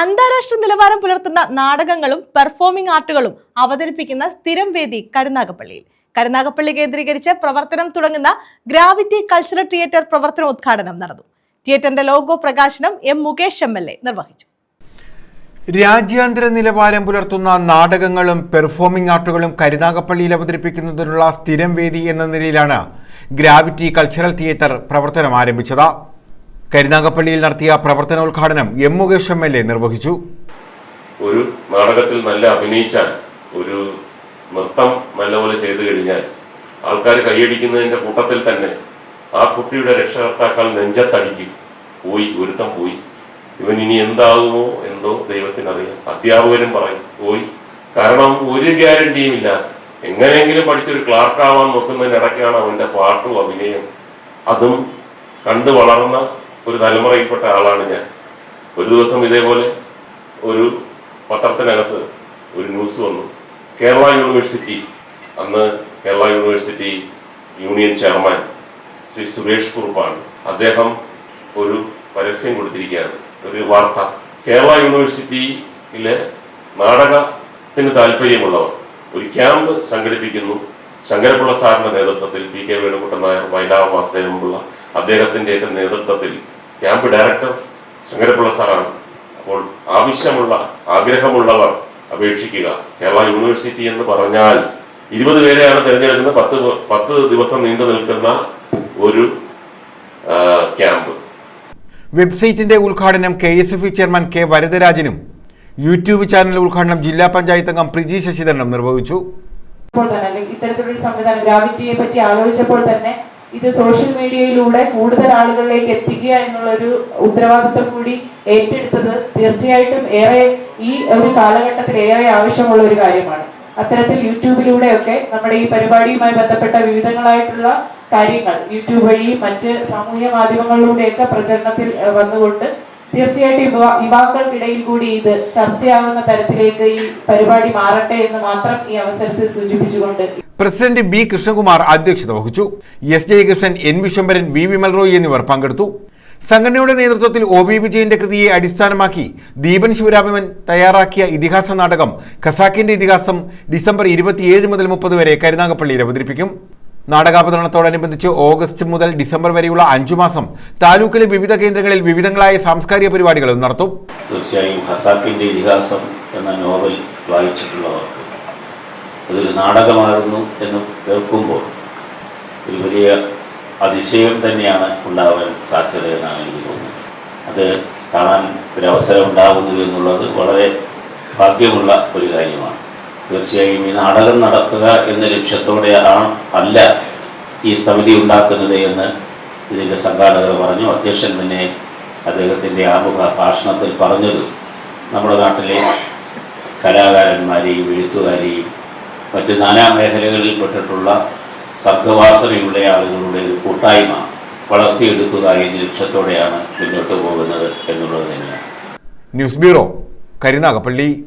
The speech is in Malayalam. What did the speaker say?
അന്താരാഷ്ട്ര നിലവാരം പുലർത്തുന്ന നാടകങ്ങളും പെർഫോമിംഗ് ആർട്ടുകളും അവതരിപ്പിക്കുന്ന സ്ഥിരം വേദി കരുനാഗപ്പള്ളിയിൽ. കരുനാഗപ്പള്ളി കേന്ദ്രീകരിച്ച് പ്രവർത്തനം തുടങ്ങുന്ന ഗ്രാവിറ്റി കൾച്ചറൽ തിയേറ്റർ പ്രവർത്തനോദ്ഘാടനം നടന്നു. തിയേറ്ററിന്റെ ലോഗോ പ്രകാശനം M Mukesh M L A നിർവഹിച്ചു. രാജ്യാന്തര നിലവാരം പുലർത്തുന്ന നാടകങ്ങളും പെർഫോമിംഗ് ആർട്ടുകളും കരുനാഗപ്പള്ളിയിൽ അവതരിപ്പിക്കുന്നതിനുള്ള സ്ഥിരം വേദി എന്ന നിലയിലാണ് ഗ്രാവിറ്റി കൾച്ചറൽ തിയേറ്റർ പ്രവർത്തനം ആരംഭിച്ചത്. കരുനാഗപ്പള്ളിയിൽ നടത്തിയ പ്രവർത്തനോദ്ഘാടനം M Mukesh M L A നിർവഹിച്ചു. ഒരു നാടകത്തിൽ നല്ല അഭിനയിച്ചാൽ ഒരു നൃത്തം നല്ലപോലെ ചെയ്തു കഴിഞ്ഞാൽ ആൾക്കാർ കൈയടിക്കുന്നതിന്റെ കൂട്ടത്തിൽ തന്നെ ആ കുട്ടിയുടെ രക്ഷകർത്താക്കൾ നെഞ്ചത്തടിക്കും. പോയി ഒരുത്തം പോയി. ഇവൻ ഇനി എന്താകുമോ എന്തോ ദൈവത്തിനറിയാം. അധ്യാപകരും പറയും പോയി. കാരണം ഒരു ഗ്യാരണ്ടിയും ഇല്ല. എങ്ങനെയെങ്കിലും പഠിച്ചൊരു ക്ലാർക്കാവാൻ നോക്കുന്നതിനിടയ്ക്കാണ് അവന്റെ പാട്ടും അഭിനയം. അതും കണ്ടു വളർന്ന ഒരു തലമുറയിൽപ്പെട്ട ആളാണ് ഞാൻ. ഒരു ദിവസം ഇതേപോലെ ഒരു പത്രത്തിനകത്ത് ഒരു ന്യൂസ് വന്നു. കേരള യൂണിവേഴ്സിറ്റി. അന്ന് Kerala university union chairman Shri Suresh കുറുപ്പാണ്. അദ്ദേഹം ഒരു പരസ്യം കൊടുത്തിരിക്കുകയാണ്. ഒരു വാർത്ത. കേരള യൂണിവേഴ്സിറ്റിയിലെ നാടകത്തിന് താല്പര്യമുള്ളവർ ഒരു ക്യാമ്പ് സംഘടിപ്പിക്കുന്നു. ശങ്കരപിള്ള സാറിന്റെ നേതൃത്വത്തിൽ പി കെ വേണുകുട്ടൻ നായർ വൈലാവ അദ്ദേഹത്തിന്റെ അദ്ദേഹത്തിന്റെയൊക്കെ നേതൃത്വത്തിൽ ക്യാമ്പ് ഡയറക്ടർ ശങ്കരപിള്ള സാറാണ്. അപ്പോൾ ആവശ്യമുള്ള ആഗ്രഹമുള്ളവർ അപേക്ഷിക്കുക. കേരള യൂണിവേഴ്സിറ്റി എന്ന് പറഞ്ഞാൽ ഇരുപത് പേരെയാണ് തിരഞ്ഞെടുക്കുന്ന പത്ത് പത്ത് ദിവസം നീണ്ടു നിൽക്കുന്ന ഒരു ക്യാമ്പ്. വെബ്സൈറ്റിന്റെ ഉദ്ഘാടനം K S F E chairman K വരദരാജനും YouTube channel ഉദ്ഘാടനം ജില്ലാ പഞ്ചായത്ത് അംഗം പ്രിജി ശശിധരനും നിർവഹിച്ചു. ഇപ്പോൾ തന്നെ ഇത്തരത്തിലൊരു സംവിധാനം ഗ്രാവിറ്റിയെ പറ്റി ആലോചിച്ചപ്പോൾ തന്നെ ഇത് സോഷ്യൽ മീഡിയയിലൂടെ കൂടുതൽ ആളുകളിലേക്ക് എത്തിക്കുക എന്നുള്ളൊരു ഉത്തരവാദിത്വം കൂടി ഏറ്റെടുത്തത് തീർച്ചയായിട്ടും ഏറെ ഈ ഒരു കാലഘട്ടത്തിൽ ഏറെ ആവശ്യമുള്ള ഒരു കാര്യമാണ്. അത്തരത്തിൽ യൂട്യൂബിലൂടെയൊക്കെ നമ്മുടെ ഈ പരിപാടിയുമായി ബന്ധപ്പെട്ട വിവിധങ്ങളായിട്ടുള്ള കാര്യങ്ങൾ യൂട്യൂബ് വഴി മറ്റ് സാമൂഹ്യ മാധ്യമങ്ങളിലൂടെയൊക്കെ പ്രചരണത്തിൽ വന്നുകൊണ്ട് തീർച്ചയായിട്ടും യുവാ യുവാക്കൾക്കിടയിൽ കൂടി ഇത് ചർച്ചയാകുന്ന തരത്തിലേക്ക് ഈ പരിപാടി മാറട്ടെ എന്ന് മാത്രം ഈ അവസരത്തിൽ സൂചിപ്പിച്ചുകൊണ്ട് പ്രസിഡന്റ് ബി കൃഷ്ണകുമാർ അധ്യക്ഷത വഹിച്ചു. S Jayakrishnan N Viswambharan V Vimal Roy എന്നിവർ പങ്കെടുത്തു. സംഘടനയുടെ നേതൃത്വത്തിൽ ഒ ബി വിജയന്റെ കൃതിയെ അടിസ്ഥാനമാക്കി ദീപൻ ശിവരാമൻ തയ്യാറാക്കിയ ഇതിഹാസ നാടകം ഖസാക്കിന്റെ ഇതിഹാസം ഡിസംബർ ഇരുപത്തിയേഴ് മുതൽ മുപ്പത് വരെ കരുനാഗപ്പള്ളിയിൽ അവതരിപ്പിക്കും. നാടകാവതരണത്തോടനുബന്ധിച്ച് ഓഗസ്റ്റ് മുതൽ ഡിസംബർ വരെയുള്ള അഞ്ചു മാസം താലൂക്കിലെ വിവിധ കേന്ദ്രങ്ങളിൽ വിവിധങ്ങളായ സാംസ്കാരിക പരിപാടികളും നടത്തും. തീർച്ചയായും ഹസാക്കിന്റെ ഇതിഹാസം എന്ന നോവൽ വായിച്ചിട്ടുള്ളവർക്ക് അതൊരു നാടകമായിരുന്നു എന്ന് കേൾക്കുമ്പോൾ ഒരു വലിയ അതിശയം തന്നെയാണ് ഉണ്ടാവാൻ സാധ്യത എന്നാണ് എനിക്ക് തോന്നുന്നത്. അത് കാണാൻ ഒരു അവസരം ഉണ്ടാകുന്നു എന്നുള്ളത് വളരെ ഭാഗ്യമുള്ള ഒരു കാര്യമാണ്. തീർച്ചയായും ഈ നാടകം നടത്തുക എന്ന ലക്ഷ്യത്തോടെ അല്ല ഈ സമിതി ഉണ്ടാക്കുന്നത് എന്ന് ഇതിന്റെ സംഘാടകർ പറഞ്ഞു. അധ്യക്ഷൻ തന്നെ അദ്ദേഹത്തിന്റെ ആമുഖ ഭാഷണത്തിൽ പറഞ്ഞത് നമ്മുടെ നാട്ടിലെ കലാകാരന്മാരെയും എഴുത്തുകാരെയും മറ്റ് നാനാ മേഖലകളിൽ പെട്ടിട്ടുള്ള സർഗവാസനയുള്ള ആളുകളുടെ ഒരു കൂട്ടായ്മ വളർത്തിയെടുക്കുക എന്ന ലക്ഷ്യത്തോടെയാണ് മുന്നോട്ട് പോകുന്നത് എന്നുള്ളത് തന്നെയാണ്. News bureau Karunagappally.